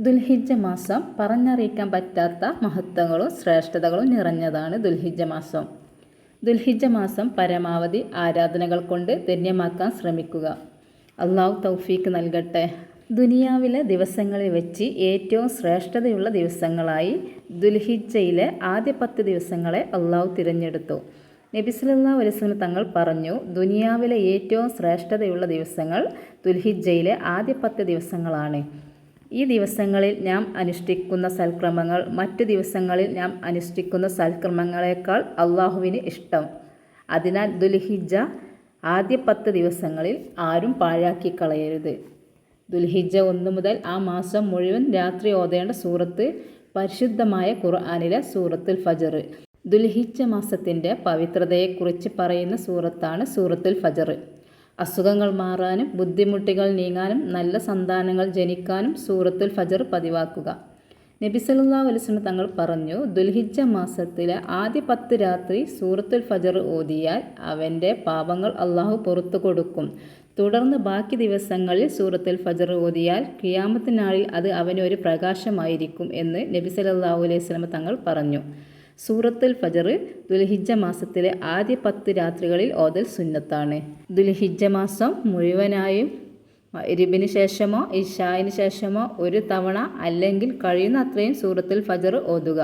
ദുൽഹിജ്ജ മാസം പറഞ്ഞറിയിക്കാൻ പറ്റാത്ത മഹത്വങ്ങളും ശ്രേഷ്ഠതകളും നിറഞ്ഞതാണ് ദുൽഹിജ മാസം. ദുൽഹിജ മാസം പരമാവധി ആരാധനകൾ കൊണ്ട് ധന്യമാക്കാൻ ശ്രമിക്കുക. അള്ളാഹു തൗഫീക്ക് നൽകട്ടെ. ദുനിയാവിലെ ദിവസങ്ങളിൽ വെച്ച് ഏറ്റവും ശ്രേഷ്ഠതയുള്ള ദിവസങ്ങളായി ദുൽഹിജയിലെ ആദ്യ പത്ത് ദിവസങ്ങളെ അള്ളാഹു തിരഞ്ഞെടുത്തു. നബിസ്ലാ വലിസ്ലിന് തങ്ങൾ പറഞ്ഞു ദുനിയാവിലെ ഏറ്റവും ശ്രേഷ്ഠതയുള്ള ദിവസങ്ങൾ ദുൽഹിജയിലെ ആദ്യ പത്ത് ദിവസങ്ങളാണ്. ഈ ദിവസങ്ങളിൽ നാം അനുഷ്ഠിക്കുന്ന സൽക്രമങ്ങൾ മറ്റു ദിവസങ്ങളിൽ നാം അനുഷ്ഠിക്കുന്ന സൽക്രമങ്ങളെക്കാൾ അള്ളാഹുവിന് ഇഷ്ടം. അതിനാൽ ദുൽഹിജ ആദ്യ പത്ത് ദിവസങ്ങളിൽ ആരും പാഴാക്കി കളയരുത് ദുൽഹിജ ഒന്ന് മുതൽ ആ മാസം മുഴുവൻ രാത്രി ഓതേണ്ട സൂറത്ത് പരിശുദ്ധമായ ഖുർആാനിലെ സൂറത്തുൽ ഫജർ. ദുൽഹിജ മാസത്തിന്റെ പവിത്രതയെക്കുറിച്ച് പറയുന്ന സൂറത്താണ് സൂറത്തുൽ ഫജർ. അസുഖങ്ങൾ മാറാനും ബുദ്ധിമുട്ടുകൾ നീങ്ങാനും നല്ല സന്താനങ്ങൾ ജനിക്കാനും സൂറത്തുൽ ഫജർ പതിവാക്കുക. നബി വസല്ലം തങ്ങൾ പറഞ്ഞു ദുൽഹിജ്ജ മാസത്തിലെ ആദ്യ പത്ത് രാത്രി സൂറത്തുൽ ഫജർ ഓതിയാൽ അവന്റെ പാപങ്ങൾ അള്ളാഹു പുറത്തു കൊടുക്കും. തുടർന്ന് ബാക്കി ദിവസങ്ങളിൽ സൂറത്തുൽ ഫജർ ഓതിയാൽ കിയാമത്തിനാളിൽ അത് അവനൊരു പ്രകാശമായിരിക്കും എന്ന് നബി സല്ലല്ലാഹു അലൈഹി വസല്ലം തങ്ങൾ പറഞ്ഞു. സൂറത്തുൽ ഫജർ ദുൽഹിജ്ജ മാസത്തിലെ ആദ്യ പത്ത് രാത്രികളിൽ ഓതൽ സുന്നത്താണ്. ദുൽഹിജ്ജ മാസം മുഴുവനായും എരിവിന് ശേഷമോ ഇഷായിന് ശേഷമോ ഒരു തവണ അല്ലെങ്കിൽ കഴിയുന്ന അത്രയും സൂറത്തുൽ ഫജർ ഓതുക.